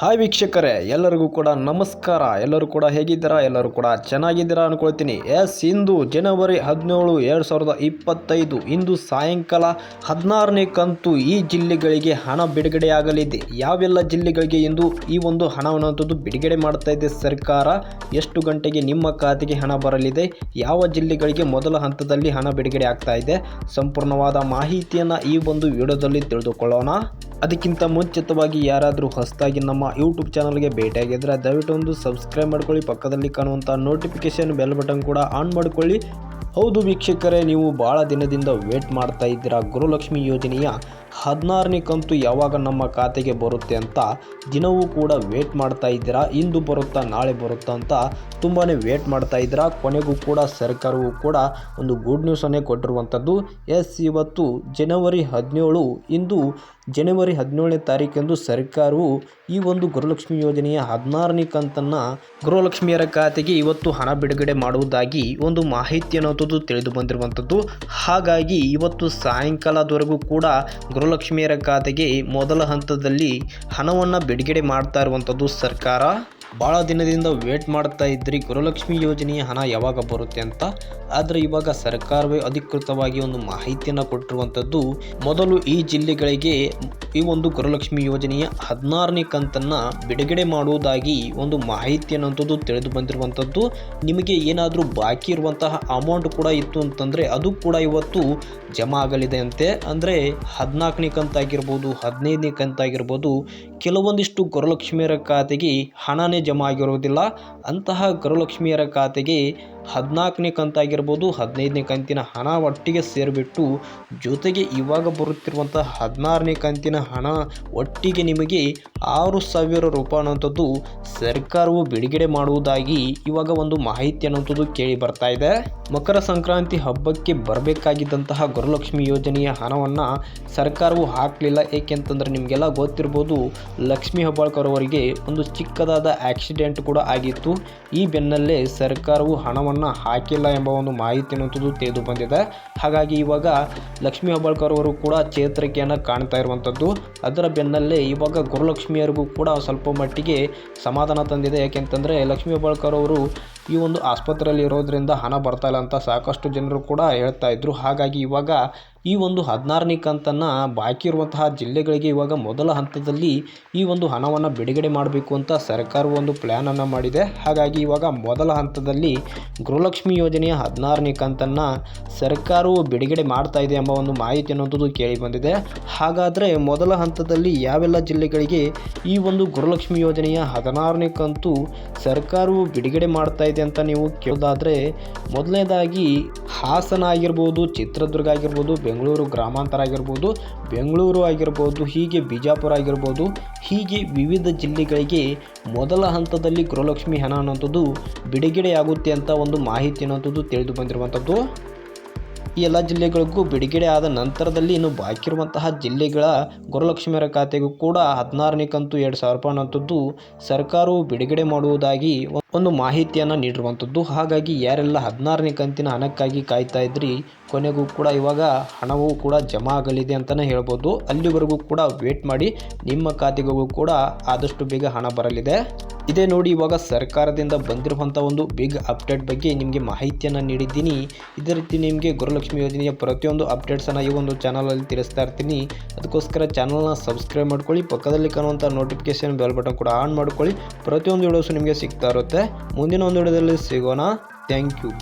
Hi ವೀಕ್ಷಕರೇ, ಎಲ್ಲರಿಗೂ ಕೂಡ ನಮಸ್ಕಾರ. ಎಲ್ಲರೂ ಕೂಡ ಹೇಗಿದ್ದೀರಾ? ಎಲ್ಲರೂ ಕೂಡ ಚೆನ್ನಾಗಿದ್ದೀರಾ ಅನ್ಕೊಳ್ತೀನಿ. ಎಸ್, ಇಂದು ಜನವರಿ ಹದಿನೇಳು, ಎರಡು ಸಾವಿರದ ಇಪ್ಪತ್ತೈದು. ಇಂದು ಸಾಯಂಕಾಲ ಹದಿನಾರನೇ ಕಂತು ಈ ಜಿಲ್ಲೆಗಳಿಗೆ ಹಣ ಬಿಡುಗಡೆಯಾಗಲಿದೆ. ಯಾವೆಲ್ಲ ಜಿಲ್ಲೆಗಳಿಗೆ ಇಂದು ಈ ಒಂದು ಹಣವನ್ನುವಂಥದ್ದು ಬಿಡುಗಡೆ ಮಾಡ್ತಾ ಇದೆ ಸರ್ಕಾರ? ಎಷ್ಟು ಗಂಟೆಗೆ ನಿಮ್ಮ ಖಾತೆಗೆ ಹಣ ಬರಲಿದೆ? ಯಾವ ಜಿಲ್ಲೆಗಳಿಗೆ ಮೊದಲ ಹಂತದಲ್ಲಿ ಹಣ ಬಿಡುಗಡೆ ಆಗ್ತಾ ಇದೆ? ಸಂಪೂರ್ಣವಾದ ಮಾಹಿತಿಯನ್ನು ಈ ಒಂದು ವಿಡಿಯೋದಲ್ಲಿ ತಿಳಿದುಕೊಳ್ಳೋಣ. ಅದಕ್ಕಿಂತ ಮುಂಚಿತವಾಗಿ ಯಾರಾದರೂ ಹೊಸದಾಗಿ ನಮ್ಮ ಯೂಟ್ಯೂಬ್ ಚಾನಲ್ಗೆ ಭೇಟಿಯಾಗಿದ್ದರೆ ದಯವಿಟ್ಟು ಒಂದು ಸಬ್ಸ್ಕ್ರೈಬ್ ಮಾಡ್ಕೊಳ್ಳಿ, ಪಕ್ಕದಲ್ಲಿ ಕಾಣುವಂಥ ನೋಟಿಫಿಕೇಶನ್ ಬೆಲ್ ಬಟನ್ ಕೂಡ ಆನ್ ಮಾಡಿಕೊಳ್ಳಿ. ಹೌದು ವೀಕ್ಷಕರೇ, ನೀವು ಭಾಳ ದಿನದಿಂದ ವೇಟ್ ಮಾಡ್ತಾ ಇದ್ದೀರಾ ಗುರುಲಕ್ಷ್ಮಿ ಯೋಜನೆಯ ಹದಿನಾರನೇ ಕಂತು ಯಾವಾಗ ನಮ್ಮ ಖಾತೆಗೆ ಬರುತ್ತೆ ಅಂತ ದಿನವೂ ಕೂಡ ವೇಟ್ ಮಾಡ್ತಾ ಇದ್ದೀರಾ? ಇಂದು ಬರುತ್ತಾ, ನಾಳೆ ಬರುತ್ತಾ ಅಂತ ತುಂಬಾ ವೇಟ್ ಮಾಡ್ತಾ ಇದ್ದೀರಾ? ಕೊನೆಗೂ ಕೂಡ ಸರ್ಕಾರವು ಕೂಡ ಒಂದು ಗುಡ್ ನ್ಯೂಸನ್ನೇ ಕೊಟ್ಟಿರುವಂಥದ್ದು. ಎಸ್, ಇವತ್ತು ಜನವರಿ ಹದಿನೇಳು, ಇಂದು ಜನವರಿ ಹದಿನೇಳನೇ ತಾರೀಕೆಂದು ಸರ್ಕಾರವು ಈ ಒಂದು ಗೃಹಲಕ್ಷ್ಮಿ ಯೋಜನೆಯ ಹದಿನಾರನೇ ಕಂತನ್ನು ಗೃಹಲಕ್ಷ್ಮಿಯರ ಖಾತೆಗೆ ಇವತ್ತು ಹಣ ಬಿಡುಗಡೆ ಮಾಡುವುದಾಗಿ ಒಂದು ಮಾಹಿತಿ ಅನ್ನೋದು ತಿಳಿದು ಬಂದಿರುವಂಥದ್ದು. ಹಾಗಾಗಿ ಇವತ್ತು ಸಾಯಂಕಾಲದವರೆಗೂ ಕೂಡ ಗೃಹಲಕ್ಷ್ಮಿಯರ ಖಾತೆಗೆ ಮೊದಲ ಹಂತದಲ್ಲಿ ಹಣವನ್ನು ಬಿಡುಗಡೆ ಮಾಡ್ತಾ ಇರುವಂಥದ್ದು ಸರ್ಕಾರ. ಭಾಳ ದಿನದಿಂದ ವೇಟ್ ಮಾಡ್ತಾ ಇದ್ರಿ ಗೃಹಲಕ್ಷ್ಮಿ ಯೋಜನೆಯ ಹಣ ಯಾವಾಗ ಬರುತ್ತೆ ಅಂತ. ಆದರೆ ಇವಾಗ ಸರ್ಕಾರವೇ ಅಧಿಕೃತವಾಗಿ ಒಂದು ಮಾಹಿತಿಯನ್ನು ಕೊಟ್ಟಿರುವಂಥದ್ದು ಮೊದಲು ಈ ಜಿಲ್ಲೆಗಳಿಗೆ ಈ ಒಂದು ಗೃಹಲಕ್ಷ್ಮಿ ಯೋಜನೆಯ ಹದಿನಾರನೇ ಕಂತನ್ನು ಬಿಡುಗಡೆ ಮಾಡುವುದಾಗಿ ಒಂದು ಮಾಹಿತಿ ಅನ್ನೋಂಥದ್ದು ತಿಳಿದು ಬಂದಿರುವಂಥದ್ದು. ನಿಮಗೆ ಏನಾದರೂ ಬಾಕಿ ಇರುವಂತಹ ಅಮೌಂಟ್ ಕೂಡ ಇತ್ತು ಅಂತಂದರೆ ಅದು ಕೂಡ ಇವತ್ತು ಜಮಾ ಆಗಲಿದೆ ಅಂತೆ. ಅಂದರೆ ಹದಿನಾಲ್ಕನೇ ಕಂತಾಗಿರ್ಬೋದು ಹದಿನೈದನೇ ಕಂತಾಗಿರ್ಬೋದು ಕೆಲವೊಂದಿಷ್ಟು ಗೃಹಲಕ್ಷ್ಮಿಯರ ಖಾತೆಗೆ ಹಣನೇ ಜಮಾ ಆಗಿರುವುದಿಲ್ಲ ಅಂತಹ ಗೃಹಲಕ್ಷ್ಮಿಯರ ಖಾತೆಗೆ ಹದಿನಾಲ್ಕನೇ ಕಂತಾಗಿರ್ಬೋದು, ಹದಿನೈದನೇ ಕಂತಿನ ಹಣ ಒಟ್ಟಿಗೆ ಸೇರಿಬಿಟ್ಟು ಜೊತೆಗೆ ಇವಾಗ ಬರುತ್ತಿರುವಂಥ ಹದಿನಾರನೇ ಕಂತಿನ ಹಣ ಒಟ್ಟಿಗೆ ನಿಮಗೆ ಆರು ಸಾವಿರ ರೂಪಾಯಿ ಅನ್ನೋಂಥದ್ದು ಸರ್ಕಾರವು ಬಿಡುಗಡೆ ಮಾಡುವುದಾಗಿ ಇವಾಗ ಒಂದು ಮಾಹಿತಿ ಅನ್ನೋಂಥದ್ದು ಕೇಳಿ ಬರ್ತಾ ಇದೆ. ಮಕರ ಸಂಕ್ರಾಂತಿ ಹಬ್ಬಕ್ಕೆ ಬರಬೇಕಾಗಿದ್ದಂತಹ ಗುರುಲಕ್ಷ್ಮಿ ಯೋಜನೆಯ ಹಣವನ್ನು ಸರ್ಕಾರವು ಹಾಕಲಿಲ್ಲ. ಏಕೆಂತಂದರೆ ನಿಮಗೆಲ್ಲ ಗೊತ್ತಿರ್ಬೋದು, ಲಕ್ಷ್ಮೀ ಹಬ್ಬಾಳ್ಕರ್ ಅವರಿಗೆ ಒಂದು ಚಿಕ್ಕದಾದ ಆಕ್ಸಿಡೆಂಟ್ ಕೂಡ ಆಗಿತ್ತು. ಈ ಬೆನ್ನಲ್ಲೇ ಸರ್ಕಾರವು ಹಣವನ್ನು ಹಾಕಿಲ್ಲ ಎಂಬ ಒಂದು ಮಾಹಿತಿ ಅನ್ನುವಂಥದ್ದು ತಿಳಿದು ಬಂದಿದೆ. ಹಾಗಾಗಿ ಇವಾಗ ಲಕ್ಷ್ಮೀ ಹೆಬ್ಬಾಳ್ಕರ್ ಅವರು ಕೂಡ ಚೇತರಿಕೆಯನ್ನು ಕಾಣ್ತಾ ಇರುವಂಥದ್ದು ಅದರ ಬೆನ್ನಲ್ಲೇ ಇವಾಗ ಗುರುಲಕ್ಷ್ಮಿಯರಿಗೂ ಕೂಡ ಸ್ವಲ್ಪ ಮಟ್ಟಿಗೆ ಸಮಾಧಾನ ತಂದಿದೆ. ಯಾಕೆಂತಂದರೆ ಲಕ್ಷ್ಮೀ ಹೆಬ್ಬಾಳ್ಕರ್ ಅವರು ಈ ಒಂದು ಆಸ್ಪತ್ರೆಯಲ್ಲಿ ಇರೋದರಿಂದ ಹಣ ಬರ್ತಾ ಇಲ್ಲ ಅಂತ ಸಾಕಷ್ಟು ಜನರು ಕೂಡ ಹೇಳ್ತಾ ಇದ್ರು. ಹಾಗಾಗಿ ಇವಾಗ ಈ ಒಂದು ಹದಿನಾರನೇ ಕಂತನ್ನು ಬಾಕಿ ಇರುವಂತಹ ಜಿಲ್ಲೆಗಳಿಗೆ ಇವಾಗ ಮೊದಲ ಹಂತದಲ್ಲಿ ಈ ಒಂದು ಹಣವನ್ನು ಬಿಡುಗಡೆ ಮಾಡಬೇಕು ಅಂತ ಸರ್ಕಾರವು ಒಂದು ಪ್ಲ್ಯಾನನ್ನು ಮಾಡಿದೆ. ಹಾಗಾಗಿ ಇವಾಗ ಮೊದಲ ಹಂತದಲ್ಲಿ ಗೃಹಲಕ್ಷ್ಮಿ ಯೋಜನೆಯ ಹದಿನಾರನೇ ಕಂತನ್ನು ಸರ್ಕಾರವು ಬಿಡುಗಡೆ ಮಾಡ್ತಾ ಇದೆ ಎಂಬ ಒಂದು ಮಾಹಿತಿ ಅನ್ನೋದು ಕೇಳಿ ಬಂದಿದೆ. ಹಾಗಾದರೆ ಮೊದಲ ಹಂತದಲ್ಲಿ ಯಾವೆಲ್ಲ ಜಿಲ್ಲೆಗಳಿಗೆ ಈ ಒಂದು ಗೃಹಲಕ್ಷ್ಮಿ ಯೋಜನೆಯ ಹದಿನಾರನೇ ಕಂತು ಸರ್ಕಾರವು ಬಿಡುಗಡೆ ಮಾಡ್ತಾ ಇದೆ ಅಂತ ನೀವು ಕೇಳೋದಾದರೆ, ಮೊದಲನೇದಾಗಿ ಹಾಸನ ಆಗಿರ್ಬೋದು, ಚಿತ್ರದುರ್ಗ ಆಗಿರ್ಬೋದು, ಬೆಂಗಳೂರು ಗ್ರಾಮಾಂತರ ಆಗಿರ್ಬೋದು, ಬೆಂಗಳೂರು ಆಗಿರ್ಬೋದು, ಹೀಗೆ ಬಿಜಾಪುರ ಆಗಿರ್ಬೋದು, ಹೀಗೆ ವಿವಿಧ ಜಿಲ್ಲೆಗಳಿಗೆ ಮೊದಲ ಹಂತದಲ್ಲಿ ಗೃಹಲಕ್ಷ್ಮಿ ಹಣ ಅನ್ನೋಂಥದ್ದು ಬಿಡುಗಡೆಯಾಗುತ್ತೆ ಅಂತ ಒಂದು ಮಾಹಿತಿ ಅನ್ನೋಂಥದ್ದು ತಿಳಿದು ಬಂದಿರುವಂಥದ್ದು. ಈ ಎಲ್ಲ ಜಿಲ್ಲೆಗಳಿಗೂ ಬಿಡುಗಡೆ ಆದ ನಂತರದಲ್ಲಿ ಇನ್ನು ಬಾಕಿ ಇರುವಂತಹ ಜಿಲ್ಲೆಗಳ ಗುರುಲಕ್ಷ್ಮಿಯರ ಖಾತೆಗೂ ಕೂಡ ಹದಿನಾರನೇ ಕಂತು ಎರಡು ಸಾವಿರ ರೂಪಾಯಿ ಅನ್ನುವಂಥದ್ದು ಸರ್ಕಾರವು ಬಿಡುಗಡೆ ಮಾಡುವುದಾಗಿ ಒಂದು ಮಾಹಿತಿಯನ್ನು ನೀಡಿರುವಂಥದ್ದು. ಹಾಗಾಗಿ ಯಾರೆಲ್ಲ ಹದಿನಾರನೇ ಕಂತಿನ ಹಣಕ್ಕಾಗಿ ಕಾಯ್ತಾ ಇದ್ರಿ, ಕೊನೆಗೂ ಕೂಡ ಇವಾಗ ಹಣವೂ ಕೂಡ ಜಮಾ ಆಗಲಿದೆ ಅಂತಲೇ ಹೇಳ್ಬೋದು. ಅಲ್ಲಿವರೆಗೂ ಕೂಡ ವೇಟ್ ಮಾಡಿ ನಿಮ್ಮ ಖಾತೆಗೂ ಕೂಡ ಆದಷ್ಟು ಬೇಗ ಹಣ ಬರಲಿದೆ. ಇದೇ ನೋಡಿ ಇವಾಗ ಸರ್ಕಾರದಿಂದ ಬಂದಿರುವಂಥ ಒಂದು ಬಿಗ್ ಅಪ್ಡೇಟ್ ಬಗ್ಗೆ ನಿಮಗೆ ಮಾಹಿತಿಯನ್ನು ನೀಡಿದ್ದೀನಿ. ಇದೇ ರೀತಿ ನಿಮಗೆ ಗುರುಲಕ್ಷ್ಮಿ ಯೋಜನೆಯ ಪ್ರತಿಯೊಂದು ಅಪ್ಡೇಟ್ಸನ್ನು ಈ ಒಂದು ಚಾನಲಲ್ಲಿ ತಿಳಿಸ್ತಾ ಇರ್ತೀನಿ. ಅದಕ್ಕೋಸ್ಕರ ಚಾನಲ್ನ ಸಬ್ಸ್ಕ್ರೈಬ್ ಮಾಡ್ಕೊಳ್ಳಿ, ಪಕ್ಕದಲ್ಲಿ ಕಾಣುವಂಥ ನೋಟಿಫಿಕೇಶನ್ ಬೆಲ್ ಬಟನ್ ಕೂಡ ಆನ್ ಮಾಡ್ಕೊಳ್ಳಿ. ಪ್ರತಿಯೊಂದು ವಿಡಿಯೋಸು ನಿಮಗೆ ಸಿಗ್ತಾ ಇರುತ್ತೆ. ಮುಂದಿನ ಒಂದು ವಿಡಿಯೋದಲ್ಲಿ ಸಿಗೋಣ. Thank you